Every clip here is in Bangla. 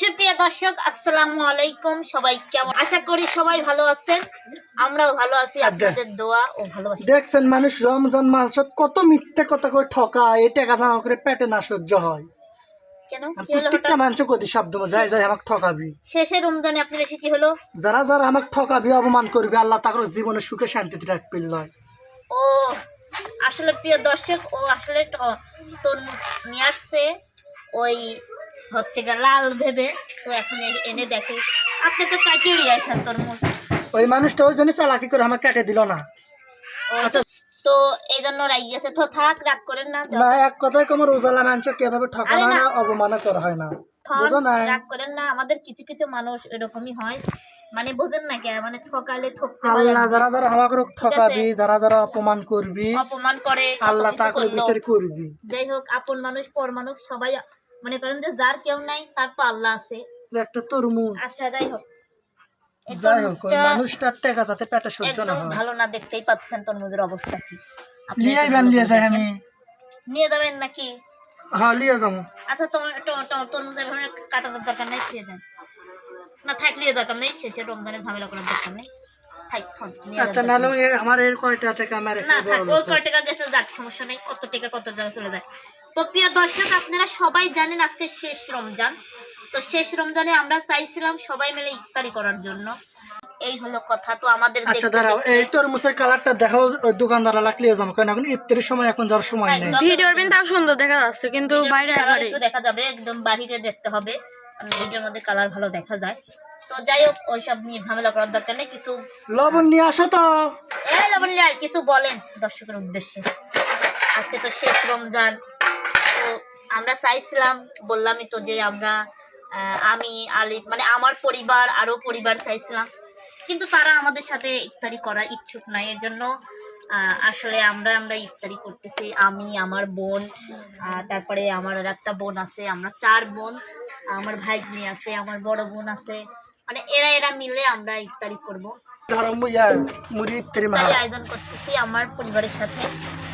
সুপ্রিয় দর্শক আসসালামু আলাইকুম। সবাই কেমন? আশা করি সবাই ভালো আছেন। আমরাও ভালো আছি। আপনাদের দোয়া ও ভালো ভালোবাসা। দেখছেন মানুষ রমজান মাসত কত মিথ্যে কথা করে ঠকায় এই টাকা দাম করে পেটে না সহ্য হয়। কেন? প্রত্যেকটা মানুষ কদি শব্দ যাই যাই আমাকে ঠকাবি। শেষে রমজানে আপনার এসে কি হলো? যারা যারা আমাকে ঠকাবি অপমান করবি আল্লাহ জীবনে সুখে শান্তিতে রাখবি লয়। ও আসলে প্রিয় দর্শক ও আসলে নিয়ে আসছে। ওই হচ্ছে গা লাল ভেবে। তো এখন এনে দেখে আপনি তো কাটিয়ে আছেন তরমুজ ওই মানুষটা ওই জন্য চালাকি করে আমাকে কেটে দিল না। তো এই জন্য রাগ গেছে তো থাক রাগ করেন না না এক কথায় তোমার উজালা মানুষ কীভাবে ঠকানো হয় না। করা হয় না। বুঝো না রাগ করেন না। আমাদের কিছু কিছু মানুষ এরকমই হয়। মানে বোঝেন না কে? মানে ঠকালে ঠকতে আল্লাহ। যারা যারা ঠকাবি যারা যারা অপমান করবি অপমান করে আল্লাহ তাকে বিচার করবি। যাই হোক আপন মানুষ পর মানুষ সবাই মনে করেন যে যার কেউ নাই তার তো আল্লাহ আছে। একটা তরমুজ। আচ্ছা যাই হোক। যাই হোক মানুষটার টাকা যাতে পেটে সহ্য না হয়। ভালো না দেখতেই পাচ্ছেন তরমুজের অবস্থা কি। লিয়ে যান লিয়ে যাই আমি। নিয়ে যাবেন নাকি? হ্যাঁ লিয়ে যাব। আচ্ছা তোমার তরমুজ এভাবে দরকার নেই খেয়ে না দরকার নেই শেষে ঝামেলা করার দরকার নেই। আচ্ছা নাহলে আমার এর কয়টা টাকা আমার না থাক ওই কয় টাকা গেছে যাক সমস্যা নেই। কত টাকা কত টাকা চলে যায়। তো প্রিয় দর্শক আপনারা সবাই জানেন আজকে শেষ রমজান। তো শেষ রমজানে আমরা চাইছিলাম সবাই মিলে ইফতারি করার জন্য। এই হলো কথা তো আমাদের আচ্ছা দাঁড়াও এই তরমুজের কালারটা দোকানদার লাগলে কারণ এখন ইফতারের সময় এখন যাওয়ার সময় নেই। ভিডিওর বিন তাও সুন্দর দেখা যাচ্ছে কিন্তু বাইরে একবারে দেখা যাবে একদম বাহিরে দেখতে হবে। কারণ ভিডিওর মধ্যে কালার ভালো দেখা যায়। তো যাই হোক ওইসব নিয়ে ঝামেলা করার দরকার নেই কিছু লবণ নিয়ে আসো তো। এই লবণ লিয়াই, কিছু বলেন দর্শকের উদ্দেশ্যে। আজকে তো শেষ রমজান। আমরা চাইছিলাম, বললামই তো যে আমরা আমি, আলিফ মানে আমার পরিবার, আরও পরিবার চাইছিলাম। কিন্তু তারা আমাদের সাথে ইফতারি করার ইচ্ছুক নাই এর জন্য আসলে আমরা আমরা ইফতারি করতেছি। আমি, আমার বোন তারপরে আমার আর একটা বোন আছে, আমরা চার বোন, আমার ভাইগনি আছে, আমার বড় বোন আছে। মানে এরা এরা মিলে আমরা ইফতারি করব। ধরো মুড়ি ইফতারি মা আয়োজন করতেছি আমার পরিবারের সাথে।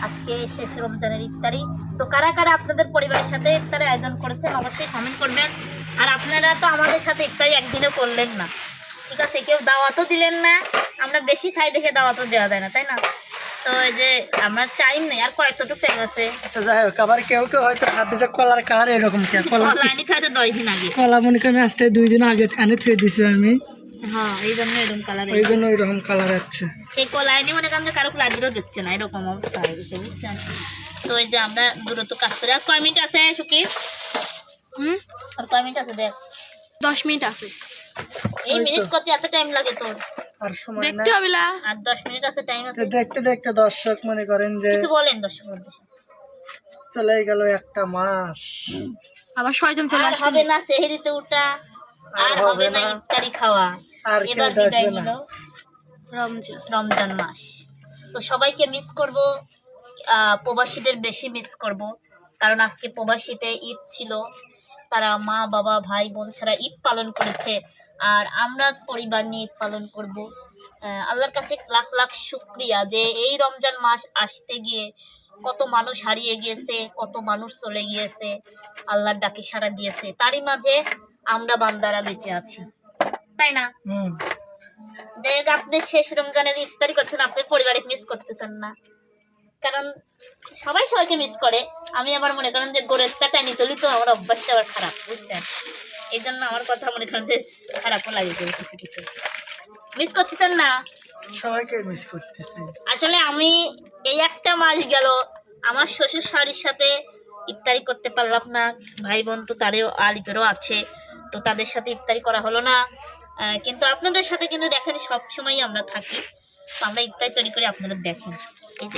আজকে শেষ রমজানের ইফতারি। তো কারা কারা আপনাদের পরিবারের সাথে ইফতারি আয়োজন করেছেন অবশ্যই কমেন্ট করবেন। আর আপনারা তো আমাদের সাথে ইফতারি একদিনও করলেন না। ঠিক আছে কেউ দাওয়াতও দিলেন না। আমরা বেশি খাই দেখে দাওয়াতও দেওয়া যায় না তাই না? তো এই যে আমার টাইম নেই আর কয়েকটুকু টাইম আছে। আচ্ছা যাই হোক আবার কেউ কেউ হয়তো ভাববে যে কলার কালার এরকম কলা লাইনে খাইতে দশ দিন আগে। কলা মনে করি আসতে দুই দিন আগে এনে থুয়ে দিছি আমি। হ্যাঁ এই জন্য এরকম কালার ওই জন্য ওইরকম কালার আছে। সেই কলাইনি মনে করেন কারও লাইনেরও দিচ্ছে না এরকম অবস্থা হয়ে গেছে বুঝছেন? তো এই যে আমরা দ্রুত কাজ করি। আর কয় মিনিট আছে সুকি হুম? আর কয় মিনিট আছে দেখ? দশ মিনিট আছে। এই মিনিট কত এত টাইম লাগে তোর? আর সময় দেখতে হবে আর দশ মিনিট আছে টাইম আছে? দেখতে দেখতে দর্শক মনে করেন যে কিছু বলেন দর্শক চলে গেল একটা মাস। আবার ছয়জন চলে আসবে। হবে না সেহেরিতে উঠা আর হবে না। ইফতারি খাওয়া। এবার বিদায় নিল রমজান রমজান মাস। তো সবাইকে মিস করব প্রবাসীদের বেশি মিস করব কারণ আজকে প্রবাসীতে ঈদ ছিল। তারা মা বাবা ভাই বোন ছাড়া ঈদ পালন করেছে আর আমরা পরিবার নিয়ে ঈদ পালন করব। আল্লাহর কাছে লাখ লাখ শুক্রিয়া যে এই রমজান মাস আসতে গিয়ে কত মানুষ হারিয়ে গিয়েছে কত মানুষ চলে গিয়েছে আল্লাহর ডাকে সাড়া দিয়েছে। তারই মাঝে আমরা বান্দারা বেঁচে আছি। তাই না? যাই হোক আপনি শেষ রমজানের ইফতারি করছেন আপনার পরিবারে মিস করতেছেন না। কারণ সবাই সবাইকে মিস করে। আমি আবার মনে করেন যে গোড়ের টাইনি তুলি তো আমার অভ্যাসটা আবার খারাপ বুঝছেন? এই জন্য আমার কথা মনে করেন যে খারাপও লাগে কিছু কিছু। মিস করতেছেন না? সবাইকে মিস করতেছি। আসলে আমি এই একটা মাস গেল আমার শ্বশুর শাড়ির সাথে ইফতারি করতে পারলাম না। ভাই বোন তো তারও আলিপেরও আছে তো তাদের সাথে ইফতারি করা হলো না। কিন্তু আপনাদের সাথে কিন্তু দেখেন সব সময় আমরা থাকি। তো আমরা ইত্যাদি তৈরি করে আপনারা দেখেন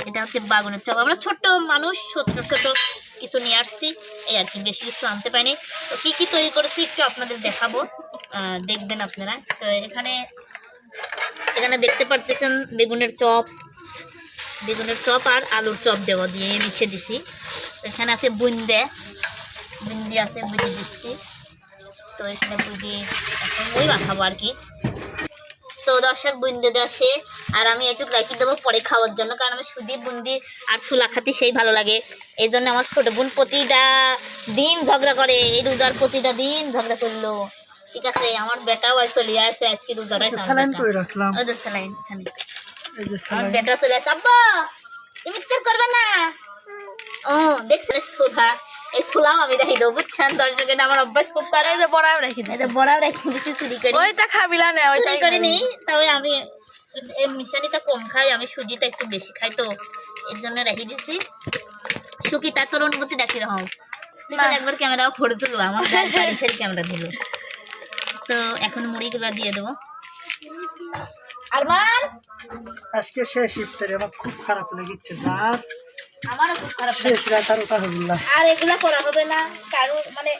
এটা হচ্ছে বাগুনের চপ আমরা ছোট্ট মানুষ, ছোট ছোট কিছু নিয়ে আসছি। এই আর কি, বেশি কিছু আনতে পারিনি। তো কী কী তৈরি করেছি একটু আপনাদের দেখাবো। দেখবেন আপনারা। তো এখানে এখানে দেখতে পারতেছেন বেগুনের চপ। বেগুনের চপ আর আলুর চপ দেওয়া দিয়ে মিশিয়ে দিছি। এখানে আছে বুন্দে। বুন্দি আছে বুঝি দিচ্ছি। তো এখানে বুঝি এখন ওই মাখাবো আর কি। তো দর্শক বুন্দে শেষ আর আমি একটু রেখে দেবো পরে খাওয়ার জন্য কারণ আমার সুদি বুন্দি আর সুলা খাতে সেই ভালো লাগে। এই জন্য আমার ছোট বোন প্রতিটা দিন ঝগড়া করে এই রোজার প্রতিটা দিন ঝগড়া করল। ঠিক আছে আমার বেটাও চলে আসছে আজকে রোজার আমার বেটা চলে আসছে আব্বা ইফতার করবে না। ও দেখছেন ছোলা এই ছোলাও আমি রেখে দেবো বুঝছেন? দর্শকের আমার অভ্যাস খুব করে এই যে বড়াই রেখে এই যে বড়াও রেখে দিচ্ছি চুরি করে। ওইটা খাবিলা না চুরি করে নিই তবে আমি মিশানিটা কম খাই আমি সুজিটা একটু বেশি খাই তো এর জন্য রেখে দিচ্ছি সুকিটা তোর অনুভূতি দেখি রকম একবার ক্যামেরা তুলো আমার দিল। তো এখন মুড়িগুলো দিয়ে দেবো। আরমান! আজকে শেষ ইফতারি আমার খুব খারাপ লেগেছে আমারও খুব খারাপ আর ওটা হবিল্লা আর এগুলা করা হবে না কারণ মানে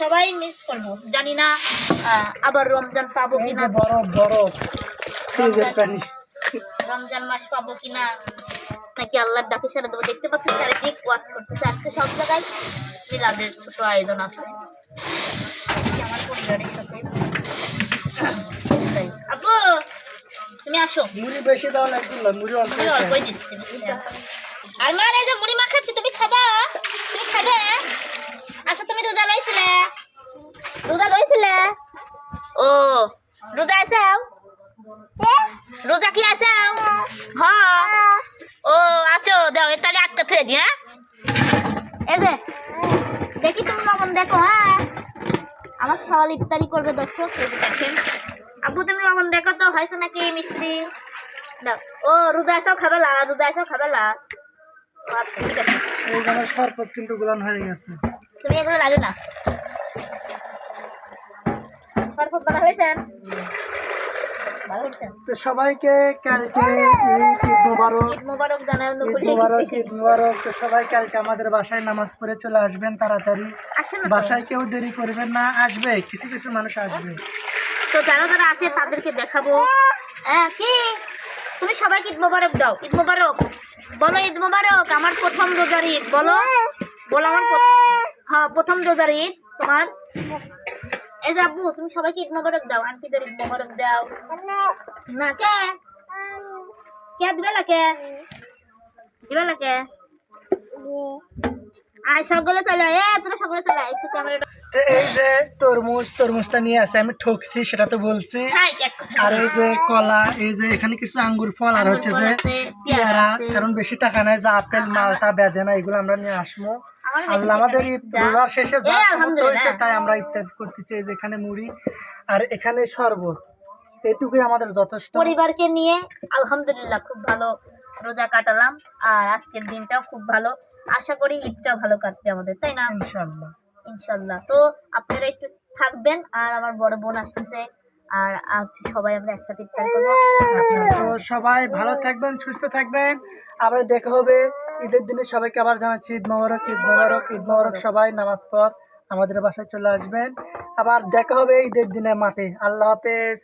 সবাই মিস করব জানি না আবার রমজান পাবো কিনা। যে বরফ বরফ ফ্রিজের পানি রমজান মাস পাবো কিনা নাকি আল্লাহর ডাকে সেরে দেবো? দেখতে পাচ্ছি চারিদিক ওয়াশ করতেছে। আজকে সব জায়গায় মিলাদের ছোট আয়োজন আছে। আমার পরিবারের সাথে। আপু তুমি আসো। মুড়ি বেশি লাগছিল না, মুড়ি অল্প দিচ্ছি। আর মার এই যে মুড়ি মাখাচ্ছি তুমি খাবা? তুমি খাবে? আচ্ছা তুমি রোজা লইছিলে? রোজা লইছিলে? ও, রোজা আসাও রোজা কি আসাও হ। ও, আছো দাও এ তাহলে আটটা থয়ে দি হ্যাঁ? এই যে, দেখি তুমি লবণ দেখো হ্যাঁ? আমার সওয়াল ইফতারি করবে দর্শক দেখেন। আব্বু, তুমি লবণ দেখো তো, হয়েছে নাকি মিষ্টি? দাও। ও, রোজা আসাও খাবেলা রোজা আসাও ঠিক আছে এই আমার শরবত কিন্তু গুলান হয়ে গেছে। তুমি এগুলো লাগে না। শরবত বানা হয়েছেন তো সবাইকে কালকে এই ঈদ মোবারক মোবারক জানানো ঈদ মোবারক ঈদ মোবারক। তো সবাই কালকে আমাদের বাসায় নামাজ পড়ে চলে আসবেন তাড়াতাড়ি। বাসায় কেউ দেরি করবেন না আসবে কিছু কিছু মানুষ আসবে। তো যারা যারা আসে তাদেরকে দেখাবো। হ্যাঁ কি? তুমি সবাইকে ঈদ মোবারক দাও ঈদ মোবারক। বলো ঈদ মোবারক, আমার প্রথম রোজার ঈদ, বলো। বলো আমার হ্যাঁ প্রথম রোজার ঈদ, তোমার? এই যে আব্বু, তুমি সবাইকে ঈদ মোবারক দাও, আন্টিদের ঈদ মোবারক দাও। না, কে? কে দিবে না কে? দিবে না কে? আয় সকলে চলে এ, তোরা সকলে চলে একটু ক্যামেরাটা এই যে তরমুজ তরমুজটা নিয়ে আসে আমি ঠকছি সেটা তো বলছি। হাই এক কথা আর এই যে কলা এই যে এখানে কিছু আঙ্গুর ফল আর হচ্ছে যে পেয়ারা পেয়ারা কারণ বেশি টাকা নেই যে আপেল মালটা বেদেনা এগুলো আমরা নিয়ে আসব। আল্লাহ আমাদের শেষে যা হয়েছে তাই আমরা করতেছি এই যে এখানে মুড়ি। আর এখানে শরবত এটুকুই আমাদের যথেষ্ট। পরিবারকে নিয়ে আলহামদুলিল্লাহ খুব ভালো রোজা কাটালাম আর আজকের দিনটাও খুব ভালো। আশা করি ঈদটাও ভালো কাটবে আমাদের তাই না? ইনশাল্লাহ ইনশাল্লাহ তো আপনারা একটু থাকবেন আর আমার বড় বোন আসতেছে আর আজকে সবাই আমরা একসাথে ইফতার করব। আচ্ছা তো সবাই ভালো থাকবেন সুস্থ থাকবেন। আবার দেখা হবে ঈদের দিনে। সবাইকে আবার জানাচ্ছি ঈদ মোবারক ঈদ মোবারক ঈদ মোবারক সবাই নামাজ পড়। আমাদের বাসায় চলে আসবেন। আবার দেখা হবে ঈদের দিনে মাঠে। আল্লাহ হাফেজ।